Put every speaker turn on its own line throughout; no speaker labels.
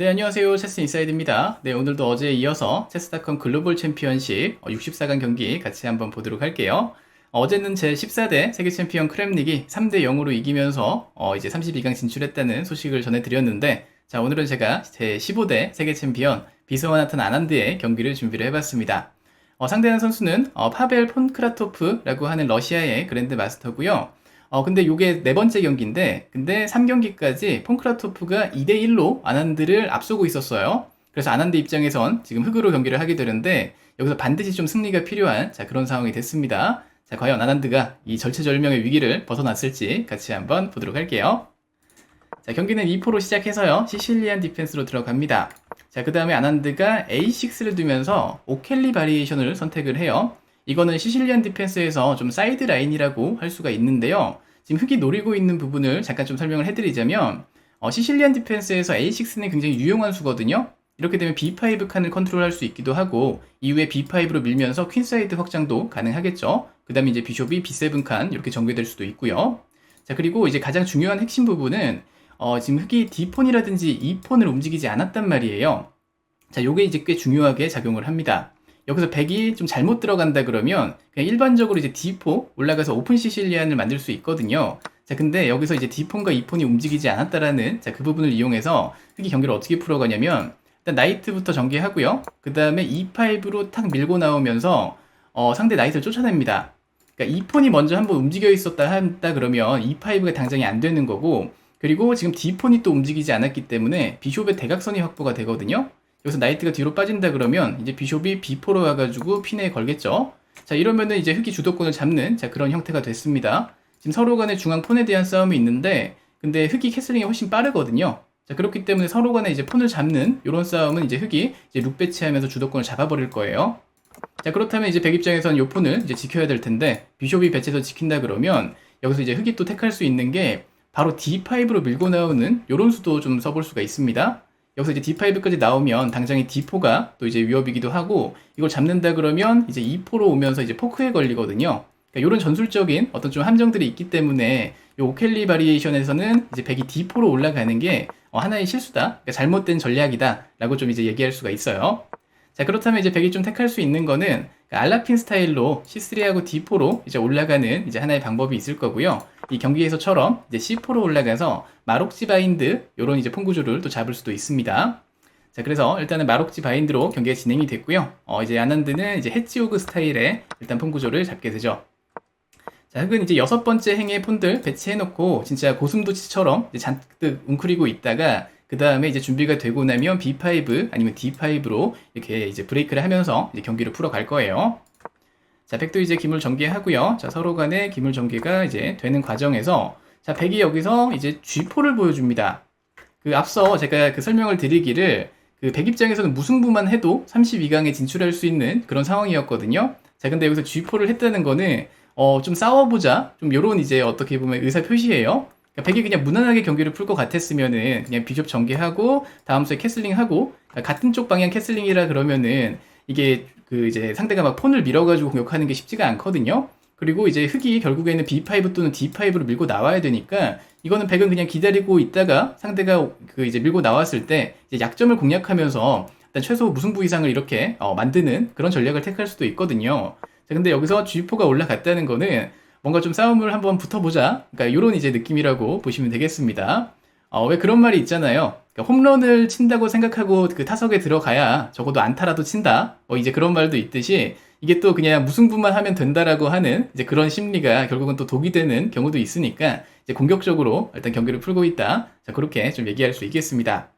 네, 안녕하세요. 체스 인사이드입니다. 네, 오늘도 어제에 이어서 체스닷컴 글로벌 챔피언십 64강 경기 같이 한번 보도록 할게요. 어제는 제 14대 세계 챔피언 크렘릭이 3대 0으로 이기면서 어, 이제 32강 진출했다는 소식을 전해드렸는데, 자, 오늘은 제가 제 15대 세계 챔피언 비스와나탄 아난드의 경기를 준비를 해봤습니다. 어, 상대하는 선수는 어, 파벨 폰크라토프라고 하는 러시아의 그랜드 마스터고요. 어, 근데 요게 네 번째 경기인데, 근데 3경기까지 폰크라토프가 2대1로 아난드를 앞서고 있었어요. 그래서 아난드 입장에선 지금 흑으로 경기를 하게 되는데, 여기서 반드시 좀 승리가 필요한, 자, 그런 상황이 됐습니다. 자, 과연 아난드가 이 절체절명의 위기를 벗어났을지 같이 한번 보도록 할게요. 자, 경기는 2포로 시작해서요, 시실리안 디펜스로 들어갑니다. 자, 그 다음에 아난드가 A6를 두면서 오켈리 바리에이션을 선택을 해요. 이거는 시실리안 디펜스에서 좀 사이드 라인이라고 할 수가 있는데요. 지금 흑이 노리고 있는 부분을 잠깐 좀 설명을 해드리자면 어, 시실리안 디펜스에서 A6는 굉장히 유용한 수거든요. 이렇게 되면 B5 칸을 컨트롤할 수 있기도 하고 이후에 B5로 밀면서 퀸사이드 확장도 가능하겠죠. 그 다음에 이제 비숍이 B7 칸 이렇게 전개될 수도 있고요. 자 그리고 이제 가장 중요한 핵심 부분은 어, 지금 흑이 D폰이라든지 E폰을 움직이지 않았단 말이에요. 자 요게 이제 꽤 중요하게 작용을 합니다. 여기서 100이 좀 잘못 들어간다 그러면 그냥 일반적으로 이제 D4 올라가서 오픈 시실리안을 만들 수 있거든요. 자, 근데 여기서 이제 D4과 E폰이 움직이지 않았다라는 자, 그 부분을 이용해서 흑이 경기를 어떻게 풀어가냐면 일단 나이트부터 전개하고요. 그 다음에 E5로 탁 밀고 나오면서 어, 상대 나이트를 쫓아냅니다. 그러니까 E폰이 먼저 한번 움직여 있었다 한다 그러면 E5가 당장이 안 되는 거고 그리고 지금 D폰이 또 움직이지 않았기 때문에 비숍의 대각선이 확보가 되거든요. 여기서 나이트가 뒤로 빠진다 그러면 이제 비숍이 B4로 와가지고 핀에 걸겠죠. 자 이러면은 이제 흑이 주도권을 잡는 자 그런 형태가 됐습니다. 지금 서로 간의 중앙 폰에 대한 싸움이 있는데 근데 흑이 캐슬링이 훨씬 빠르거든요. 자 그렇기 때문에 서로 간에 이제 폰을 잡는 이런 싸움은 이제 흑이 이제 룩 배치하면서 주도권을 잡아버릴 거예요. 자 그렇다면 이제 백 입장에서는 요 폰을 이제 지켜야 될 텐데 비숍이 배치해서 지킨다 그러면 여기서 이제 흑이 또 택할 수 있는 게 바로 D5로 밀고 나오는 요런 수도 좀 써볼 수가 있습니다. 여기서 이제 D5까지 나오면 당장에 D4가 또 이제 위협이기도 하고 이걸 잡는다 그러면 이제 E4로 오면서 이제 포크에 걸리거든요. 그러니까 이런 전술적인 어떤 좀 함정들이 있기 때문에 이 오켈리 바리에이션에서는 이제 백이 D4로 올라가는 게 어, 하나의 실수다, 그러니까 잘못된 전략이다라고 좀 이제 얘기할 수가 있어요. 자 그렇다면 이제 백이 좀 택할 수 있는 거는 그 알라핀 스타일로 C3하고 D4로 이제 올라가는 이제 하나의 방법이 있을 거고요. 이 경기에서처럼 이제 C4로 올라가서 마록지 바인드 요런 이제 폰 구조를 또 잡을 수도 있습니다. 자 그래서 일단은 마록지 바인드로 경기가 진행이 됐고요. 어 이제 아난드는 이제 해치오그 스타일의 일단 폰 구조를 잡게 되죠. 자, 흑은 이제 여섯 번째 행의 폰들 배치해놓고 진짜 고슴도치처럼 잔뜩 웅크리고 있다가 그 다음에 이제 준비가 되고 나면 B5 아니면 D5로 이렇게 이제 브레이크를 하면서 이제 경기를 풀어갈 거예요. 자, 백도 이제 기물 전개하고요. 자, 서로 간의 기물 전개가 이제 되는 과정에서 자, 백이 여기서 이제 G4를 보여줍니다. 그 앞서 제가 그 설명을 드리기를 그백 입장에서는 무승부만 해도 32강에 진출할 수 있는 그런 상황이었거든요. 자, 근데 여기서 G4를 했다는 거는 어, 좀 싸워보자. 좀 요런 이제 어떻게 보면 의사 표시예요. 그러니까 백이 그냥 무난하게 경기를 풀 것 같았으면은 그냥 비숍 전개하고 다음 수에 캐슬링하고 그러니까 같은 쪽 방향 캐슬링이라 그러면은 이게 그 이제 상대가 막 폰을 밀어가지고 공격하는 게 쉽지가 않거든요. 그리고 이제 흑이 결국에는 B5 또는 D5로 밀고 나와야 되니까 이거는 백은 그냥 기다리고 있다가 상대가 그 이제 밀고 나왔을 때 이제 약점을 공략하면서 일단 최소 무승부 이상을 이렇게 어, 만드는 그런 전략을 택할 수도 있거든요. 자, 근데 여기서 G4가 올라갔다는 거는 뭔가 좀 싸움을 한번 붙어보자. 그러니까 이런 이제 느낌이라고 보시면 되겠습니다. 어, 왜 그런 말이 있잖아요. 그러니까 홈런을 친다고 생각하고 그 타석에 들어가야 적어도 안타라도 친다. 뭐 이제 그런 말도 있듯이 이게 또 그냥 무승부만 하면 된다라고 하는 이제 그런 심리가 결국은 또 독이 되는 경우도 있으니까 이제 공격적으로 일단 경기를 풀고 있다. 자, 그렇게 좀 얘기할 수 있겠습니다.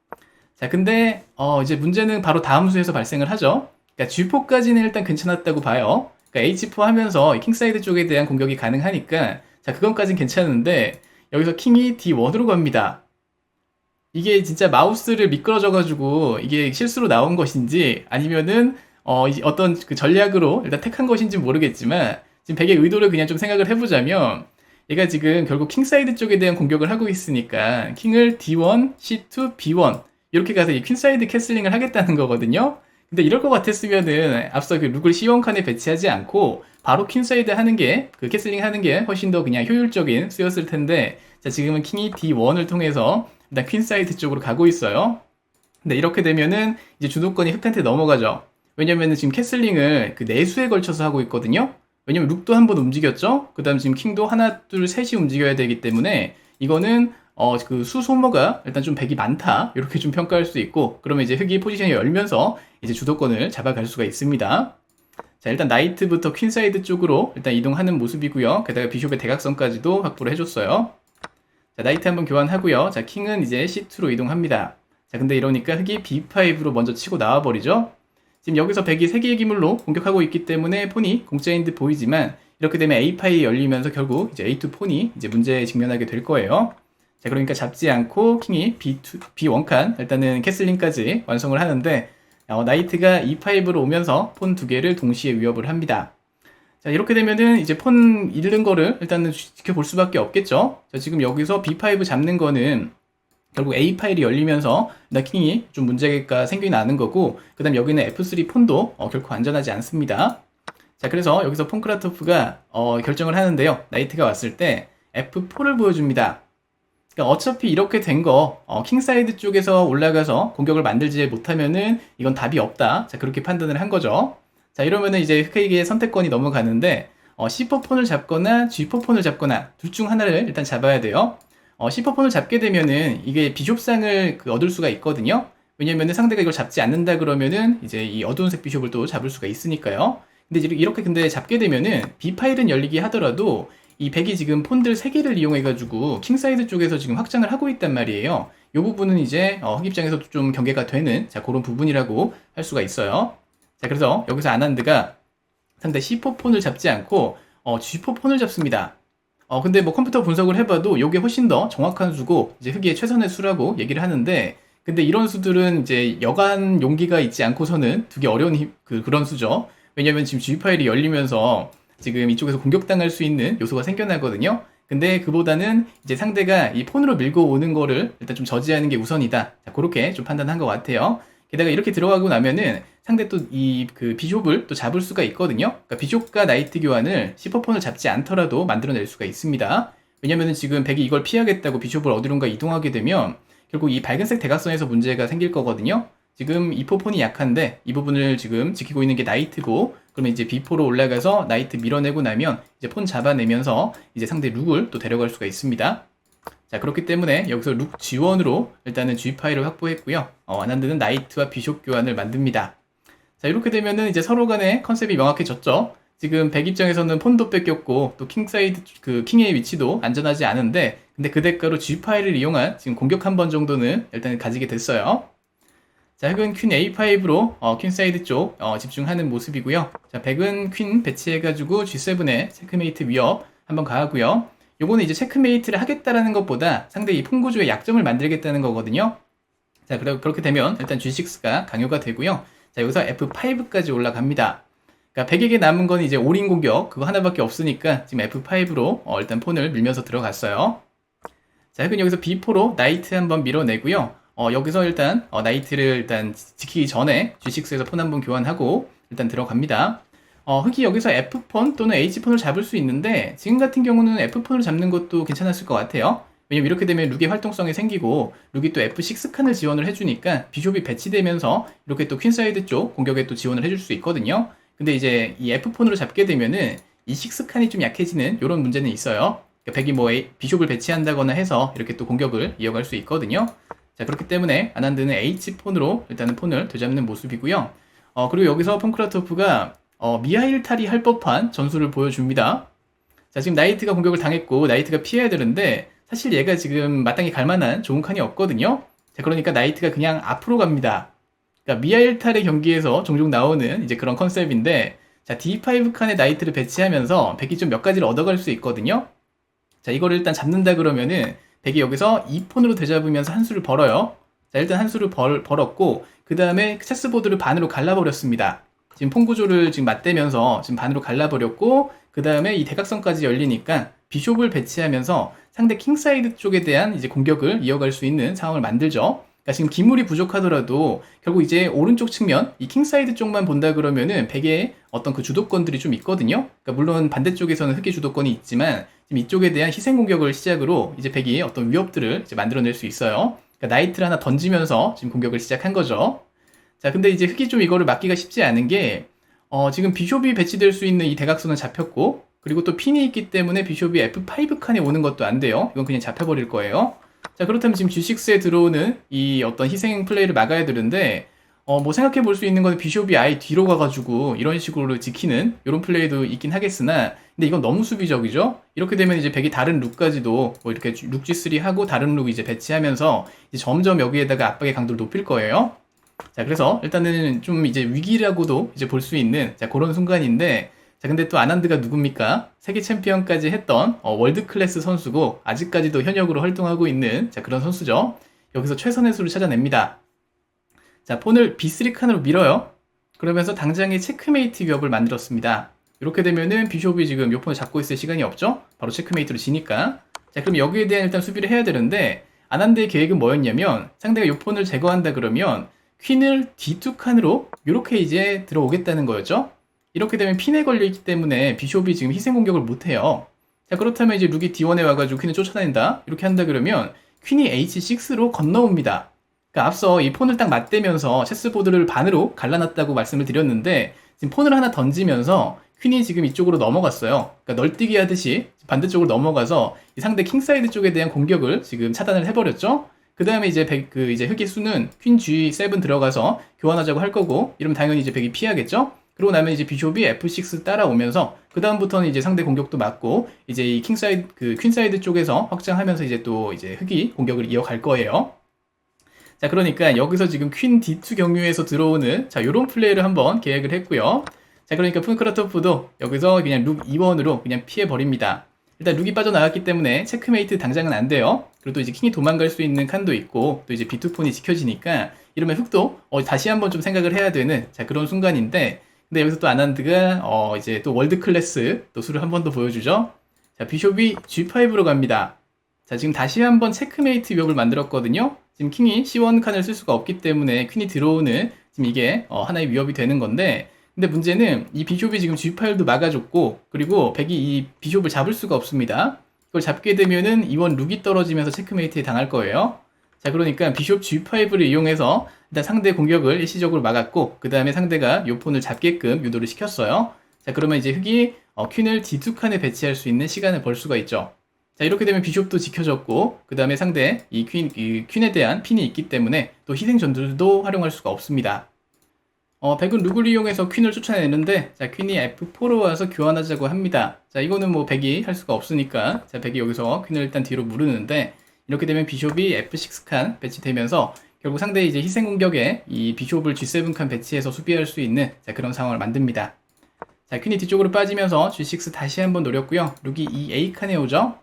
자, 근데 어, 이제 문제는 바로 다음 수에서 발생을 하죠. 그러니까 G4까지는 일단 괜찮았다고 봐요. 그러니까 H4 하면서 킹사이드 쪽에 대한 공격이 가능하니까 자, 그건까진 괜찮은데 여기서 킹이 D1으로 갑니다. 이게 진짜 마우스를 미끄러져가지고 이게 실수로 나온 것인지 아니면은 어, 어떤 그 전략으로 일단 택한 것인지 모르겠지만 지금 백의 의도를 그냥 좀 생각을 해보자면 얘가 지금 결국 킹사이드 쪽에 대한 공격을 하고 있으니까 킹을 D1, C2, B1 이렇게 가서 이 퀸사이드 캐슬링을 하겠다는 거거든요. 근데 이럴 것 같았으면은 앞서 그 룩을 C1 칸에 배치하지 않고 바로 퀸사이드 하는 게 그 캐슬링 하는 게 훨씬 더 그냥 효율적인 수였을 텐데 자 지금은 킹이 D1을 통해서 일단 퀸사이드 쪽으로 가고 있어요. 근데 이렇게 되면은 이제 주도권이 흑한테 넘어가죠. 왜냐면은 지금 캐슬링을 그 내수에 걸쳐서 하고 있거든요. 왜냐면 룩도 한 번 움직였죠. 그다음 지금 킹도 하나, 둘, 셋이 움직여야 되기 때문에 이거는 어 그 수 소모가 일단 좀 백이 많다 이렇게 좀 평가할 수 있고 그러면 이제 흑이 포지션이 열면서 이제 주도권을 잡아갈 수가 있습니다. 자 일단 나이트부터 퀸사이드 쪽으로 일단 이동하는 모습이고요. 게다가 비숍의 대각선까지도 확보를 해줬어요. 자 나이트 한번 교환하고요. 자 킹은 이제 C2로 이동합니다. 자 근데 이러니까 흑이 B5로 먼저 치고 나와버리죠. 지금 여기서 백이 3개의 기물로 공격하고 있기 때문에 폰이 공짜인 듯 보이지만 이렇게 되면 A5이 열리면서 결국 이제 A2 폰이 이제 문제에 직면하게 될 거예요. 자, 그러니까 잡지 않고 킹이 B2, B1칸, 일단은 캐슬링까지 완성을 하는데, 어, 나이트가 E5로 오면서 폰 두 개를 동시에 위협을 합니다. 자, 이렇게 되면은 이제 폰 잃는 거를 일단은 지켜볼 수밖에 없겠죠? 자, 지금 여기서 B5 잡는 거는 결국 A 파일이 열리면서 나킹이 좀 문제가 생겨 나는 거고, 그 다음 여기는 F3 폰도 어, 결코 안전하지 않습니다. 자, 그래서 여기서 폰크라토프가 어, 결정을 하는데요. 나이트가 왔을 때 F4를 보여줍니다. 그러니까 어차피 이렇게 된 거, 어, 킹사이드 쪽에서 올라가서 공격을 만들지 못하면은 이건 답이 없다. 자, 그렇게 판단을 한 거죠. 자, 이러면은 이제 흑에게 선택권이 넘어가는데, 어, C4 폰을 잡거나 G4 폰을 잡거나 둘 중 하나를 일단 잡아야 돼요. 어, C4 폰을 잡게 되면은 이게 비숍상을 그 얻을 수가 있거든요. 왜냐면은 상대가 이걸 잡지 않는다 그러면은 이제 이 어두운 색 비숍을 또 잡을 수가 있으니까요. 근데 이렇게 근데 잡게 되면은 B 파일은 열리기 하더라도 이 백이 지금 폰들 3개를 이용해가지고 킹사이드 쪽에서 지금 확장을 하고 있단 말이에요. 이 부분은 이제 어, 흑 입장에서도 좀 경계가 되는 자 그런 부분이라고 할 수가 있어요. 자 그래서 여기서 아난드가 상대 C4 폰을 잡지 않고 어, G4 폰을 잡습니다. 어 근데 뭐 컴퓨터 분석을 해봐도 이게 훨씬 더 정확한 수고 이제 흑의 최선의 수라고 얘기를 하는데 근데 이런 수들은 이제 여간 용기가 있지 않고서는 두기 어려운 힘, 그, 그런 수죠. 왜냐면 지금 G 파일이 열리면서 지금 이쪽에서 공격당할 수 있는 요소가 생겨나거든요. 근데 그보다는 이제 상대가 이 폰으로 밀고 오는 거를 일단 좀 저지하는 게 우선이다. 자, 그렇게 좀 판단한 것 같아요. 게다가 이렇게 들어가고 나면은 상대 또 이 그 비숍을 또 잡을 수가 있거든요. 그러니까 비숍과 나이트 교환을 시퍼폰을 잡지 않더라도 만들어낼 수가 있습니다. 왜냐면은 지금 백이 이걸 피하겠다고 비숍을 어디론가 이동하게 되면 결국 이 밝은색 대각선에서 문제가 생길 거거든요. 지금 이 포폰이 약한데 이 부분을 지금 지키고 있는 게 나이트고 그러면 이제 B4로 올라가서 나이트 밀어내고 나면 이제 폰 잡아내면서 이제 상대 룩을 또 데려갈 수가 있습니다. 자 그렇기 때문에 여기서 룩 지원으로 일단은 G 파일을 확보했고요. 어, 아난드는 나이트와 비숍 교환을 만듭니다. 자 이렇게 되면은 이제 서로 간의 컨셉이 명확해졌죠. 지금 백 입장에서는 폰도 뺏겼고 또 킹사이드 그 킹의 위치도 안전하지 않은데 근데 그 대가로 G 파일을 이용한 지금 공격 한 번 정도는 일단 가지게 됐어요. 자, 흑은 퀸 A5로 어, 퀸 사이드 쪽 어, 집중하는 모습이고요. 자, 백은 퀸 배치해가지고 G7에 체크메이트 위협 한번 가하고요. 요거는 이제 체크메이트를 하겠다라는 것보다 상대 이 풍구조의 약점을 만들겠다는 거거든요. 자, 그러, 그렇게 되면 일단 G6가 강요가 되고요. 자, 여기서 F5까지 올라갑니다. 그러니까 백에게 남은 건 이제 올인 공격 그거 하나밖에 없으니까 지금 F5로 어, 일단 폰을 밀면서 들어갔어요. 자, 흑은 여기서 B4로 나이트 한번 밀어내고요. 어, 여기서 일단 어, 나이트를 일단 지키기 전에 G6에서 폰 한 번 교환하고 일단 들어갑니다. 어, 흑이 여기서 F폰 또는 H폰을 잡을 수 있는데 지금 같은 경우는 F폰을 잡는 것도 괜찮았을 것 같아요. 왜냐면 이렇게 되면 룩의 활동성이 생기고 룩이 또 F6 칸을 지원을 해주니까 비숍이 배치되면서 이렇게 또 퀸사이드 쪽 공격에 또 지원을 해줄 수 있거든요. 근데 이제 이 F폰으로 잡게 되면은 이 6칸이 좀 약해지는 이런 문제는 있어요. 그러니까 백이 뭐 비숍을 배치한다거나 해서 이렇게 또 공격을 이어갈 수 있거든요. 자, 그렇기 때문에 아난드는 H폰으로 일단은 폰을 되잡는 모습이고요. 어, 그리고 여기서 폰크라토프가 어, 미하일 탈이 할 법한 전술을 보여줍니다. 자, 지금 나이트가 공격을 당했고 나이트가 피해야 되는데 사실 얘가 지금 마땅히 갈 만한 좋은 칸이 없거든요. 자, 그러니까 나이트가 그냥 앞으로 갑니다. 그러니까 미하일 탈의 경기에서 종종 나오는 이제 그런 컨셉인데 자, D5 칸에 나이트를 배치하면서 백이 좀 몇 가지를 얻어갈 수 있거든요. 자, 이거를 일단 잡는다 그러면은 백이 여기서 2폰으로 되잡으면서 한 수를 벌어요. 자, 일단 한 수를 벌, 벌었고, 그 다음에 체스보드를 반으로 갈라버렸습니다. 지금 폰 구조를 지금 맞대면서 지금 반으로 갈라버렸고, 그 다음에 이 대각선까지 열리니까 비숍을 배치하면서 상대 킹사이드 쪽에 대한 이제 공격을 이어갈 수 있는 상황을 만들죠. 그러니까 지금 기물이 부족하더라도 결국 이제 오른쪽 측면 이 킹사이드 쪽만 본다 그러면은 백의 어떤 그 주도권들이 좀 있거든요. 그러니까 물론 반대쪽에서는 흑의 주도권이 있지만 지금 이쪽에 대한 희생 공격을 시작으로 이제 백이 어떤 위협들을 이제 만들어낼 수 있어요. 그러니까 나이트를 하나 던지면서 지금 공격을 시작한 거죠. 자, 근데 이제 흑이 좀 이거를 막기가 쉽지 않은 게, 어, 지금 비숍이 배치될 수 있는 이 대각선은 잡혔고, 그리고 또 핀이 있기 때문에 비숍이 F5 칸에 오는 것도 안 돼요. 이건 그냥 잡혀버릴 거예요. 자, 그렇다면 지금 G6에 들어오는 이 어떤 희생 플레이를 막아야 되는데, 어, 뭐 생각해 볼 수 있는 건 비숍이 아예 뒤로 가가지고 이런 식으로 지키는 이런 플레이도 있긴 하겠으나, 근데 이건 너무 수비적이죠? 이렇게 되면 이제 백이 다른 룩까지도 뭐 이렇게 룩 G3 하고 다른 룩 이제 배치하면서 이제 점점 여기에다가 압박의 강도를 높일 거예요. 자, 그래서 일단은 좀 이제 위기라고도 이제 볼 수 있는 자, 그런 순간인데, 자, 근데 또 아난드가 누굽니까? 세계 챔피언까지 했던 어, 월드 클래스 선수고, 아직까지도 현역으로 활동하고 있는 자, 그런 선수죠. 여기서 최선의 수를 찾아냅니다. 자, 폰을 B3 칸으로 밀어요. 그러면서 당장의 체크메이트 위협을 만들었습니다. 이렇게 되면은 비숍이 지금 요 폰을 잡고 있을 시간이 없죠? 바로 체크메이트로 지니까. 자, 그럼 여기에 대한 일단 수비를 해야 되는데, 아난드의 계획은 뭐였냐면, 상대가 요 폰을 제거한다 그러면, 퀸을 D2 칸으로 이렇게 이제 들어오겠다는 거였죠. 이렇게 되면 핀에 걸려있기 때문에 비숍이 지금 희생 공격을 못해요. 자 그렇다면 이제 룩이 D1에 와가지고 퀸을 쫓아낸다 이렇게 한다 그러면 퀸이 H6로 건너옵니다. 그러니까 앞서 이 폰을 딱 맞대면서 체스보드를 반으로 갈라놨다고 말씀을 드렸는데 지금 폰을 하나 던지면서 퀸이 지금 이쪽으로 넘어갔어요. 그러니까 널뛰기 하듯이 반대쪽으로 넘어가서 이 상대 킹사이드 쪽에 대한 공격을 지금 차단을 해버렸죠. 그 다음에 이제 백, 그 이제 흑의 수는 퀸 G7 들어가서 교환하자고 할 거고, 이러면 당연히 이제 백이 피하겠죠? 그러고 나면 이제 비숍이 F6 따라오면서, 그 다음부터는 이제 상대 공격도 맞고, 이제 이 킹사이드, 그 퀸사이드 쪽에서 확장하면서 이제 또 이제 흑이 공격을 이어갈 거예요. 자, 그러니까 여기서 지금 퀸 D2 경유에서 들어오는, 자, 요런 플레이를 한번 계획을 했고요. 자, 그러니까 푼크라토프도 여기서 그냥 룩 2번으로 그냥 피해 버립니다. 일단 룩이 빠져나갔기 때문에 체크메이트 당장은 안 돼요. 그리고 또 이제 킹이 도망갈 수 있는 칸도 있고 또 이제 비투폰이 지켜지니까 이러면 흑도 어, 다시 한번 좀 생각을 해야 되는 자 그런 순간인데 근데 여기서 또 아난드가 어, 이제 또 월드 클래스 또 수를 한 번 더 보여주죠. 자 비숍이 G5로 갑니다. 자 지금 다시 한번 체크메이트 위협을 만들었거든요. 지금 킹이 C1 칸을 쓸 수가 없기 때문에 퀸이 들어오는 지금 이게 어, 하나의 위협이 되는 건데 근데 문제는 이 비숍이 지금 G8도 막아줬고 그리고 백이 이 비숍을 잡을 수가 없습니다. 그걸 잡게 되면은 이원 룩이 떨어지면서 체크메이트에 당할 거예요. 자 그러니까 비숍 G5를 이용해서 일단 상대 공격을 일시적으로 막았고 그 다음에 상대가 요 폰을 잡게끔 유도를 시켰어요. 자 그러면 이제 흑이 어, 퀸을 D2 칸에 배치할 수 있는 시간을 벌 수가 있죠. 자 이렇게 되면 비숍도 지켜졌고 그 다음에 상대 이 퀸, 이 퀸에 대한 핀이 있기 때문에 또 희생 전투도 활용할 수가 없습니다. 어, 백은 룩을 이용해서 퀸을 쫓아내는데, 자, 퀸이 F4로 와서 교환하자고 합니다. 자, 이거는 뭐 백이 할 수가 없으니까, 자, 백이 여기서 퀸을 일단 뒤로 무르는데, 이렇게 되면 비숍이 F6 칸 배치되면서, 결국 상대의 이제 희생 공격에 이 비숍을 G7 칸 배치해서 수비할 수 있는, 자, 그런 상황을 만듭니다. 자, 퀸이 뒤쪽으로 빠지면서 G6 다시 한번 노렸고요. 룩이 이 A 칸에 오죠.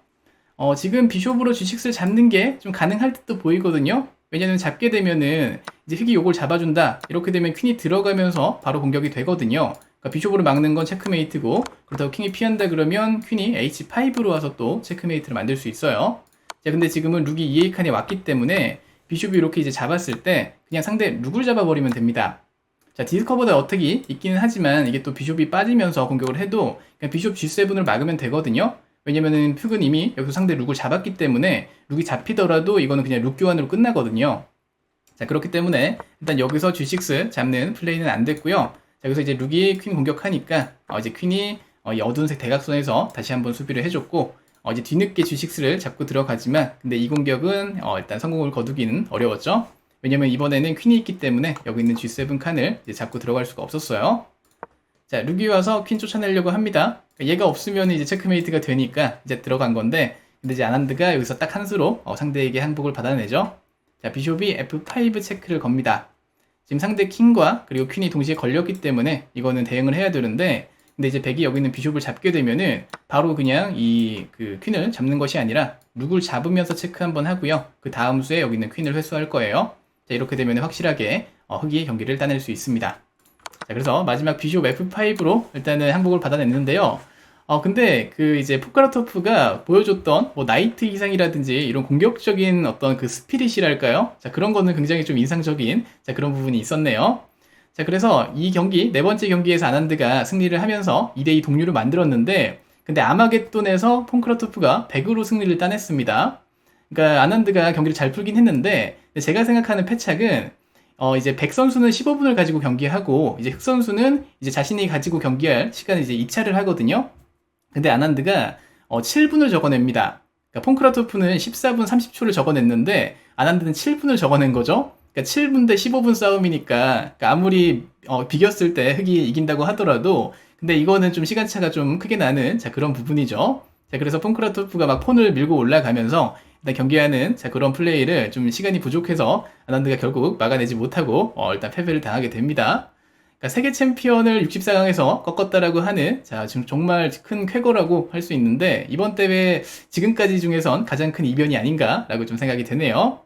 어, 지금 비숍으로 G6를 잡는 게 좀 가능할 듯도 보이거든요. 왜냐면 잡게 되면은 이제 흑이 요걸 잡아준다. 이렇게 되면 퀸이 들어가면서 바로 공격이 되거든요. 그러니까 비숍으로 막는 건 체크메이트고 그렇다고 킹이 피한다 그러면 퀸이 H5로 와서 또 체크메이트를 만들 수 있어요. 자, 근데 지금은 룩이 EA 칸에 왔기 때문에 비숍이 이렇게 이제 잡았을 때 그냥 상대 룩을 잡아버리면 됩니다. 자, 디스커보다 어택이 있기는 하지만 이게 또 비숍이 빠지면서 공격을 해도 그냥 비숍 G7을 막으면 되거든요. 왜냐면은 픽은 이미 여기서 상대 룩을 잡았기 때문에 룩이 잡히더라도 이거는 그냥 룩 교환으로 끝나거든요. 자 그렇기 때문에 일단 여기서 G6 잡는 플레이는 안 됐고요. 자 여기서 이제 룩이 퀸 공격하니까 어, 이제 퀸이 어, 이 어두운색 대각선에서 다시 한번 수비를 해줬고 어, 이제 뒤늦게 G6를 잡고 들어가지만 근데 이 공격은 어, 일단 성공을 거두기는 어려웠죠. 왜냐면 이번에는 퀸이 있기 때문에 여기 있는 G7 칸을 이제 잡고 들어갈 수가 없었어요. 자, 룩이 와서 퀸 쫓아내려고 합니다. 그러니까 얘가 없으면 이제 체크메이트가 되니까 이제 들어간 건데, 근데 이제 아난드가 여기서 딱 한 수로 어, 상대에게 항복을 받아내죠. 자, 비숍이 F5 체크를 겁니다. 지금 상대 킹과 그리고 퀸이 동시에 걸렸기 때문에 이거는 대응을 해야 되는데, 근데 이제 백이 여기 있는 비숍을 잡게 되면은 바로 그냥 이 그 퀸을 잡는 것이 아니라 룩을 잡으면서 체크 한번 하고요. 그 다음 수에 여기 있는 퀸을 회수할 거예요. 자, 이렇게 되면 확실하게 어, 흑이 경기를 따낼 수 있습니다. 자, 그래서 마지막 비숍 F5로 일단은 항복을 받아냈는데요. 어, 근데 그 이제 포카라토프가 보여줬던 뭐 나이트 이상이라든지 이런 공격적인 어떤 그 스피릿이랄까요? 자, 그런 거는 굉장히 좀 인상적인 자, 그런 부분이 있었네요. 자, 그래서 이 경기, 네 번째 경기에서 아난드가 승리를 하면서 2대2 동률을 만들었는데, 근데 아마겟돈에서 폰크라토프가 100으로 승리를 따냈습니다. 그러니까 아난드가 경기를 잘 풀긴 했는데 제가 생각하는 패착은 어, 이제 백 선수는 15분을 가지고 경기하고 이제 흑 선수는 이제 자신이 가지고 경기할 시간을 이제 2차를 하거든요. 근데 아난드가 어, 7분을 적어냅니다. 그러니까 폰크라토프는 14분 30초를 적어냈는데 아난드는 7분을 적어낸 거죠. 그러니까 7분 대 15분 싸움이니까 그러니까 아무리 어, 비겼을 때 흑이 이긴다고 하더라도 근데 이거는 좀 시간차가 좀 크게 나는 자 그런 부분이죠. 자 그래서 폰크라토프가 막 폰을 밀고 올라가면서 일단 경기하는 자 그런 플레이를 좀 시간이 부족해서 아난드가 결국 막아내지 못하고 어, 일단 패배를 당하게 됩니다. 그러니까 세계 챔피언을 64강에서 꺾었다라고 하는 자 지금 정말 큰 쾌거라고 할 수 있는데 이번 대회 지금까지 중에선 가장 큰 이변이 아닌가라고 좀 생각이 되네요.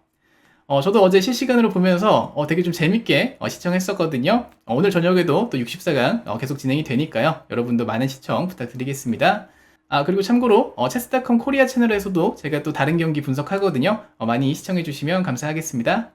어, 저도 어제 실시간으로 보면서 어, 되게 좀 재밌게 어, 시청했었거든요. 어, 오늘 저녁에도 또 64강 어, 계속 진행이 되니까요. 여러분도 많은 시청 부탁드리겠습니다. 아, 그리고 참고로 어, 체스닷컴 코리아 채널에서도 제가 또 다른 경기 분석하거든요. 어, 많이 시청해주시면 감사하겠습니다.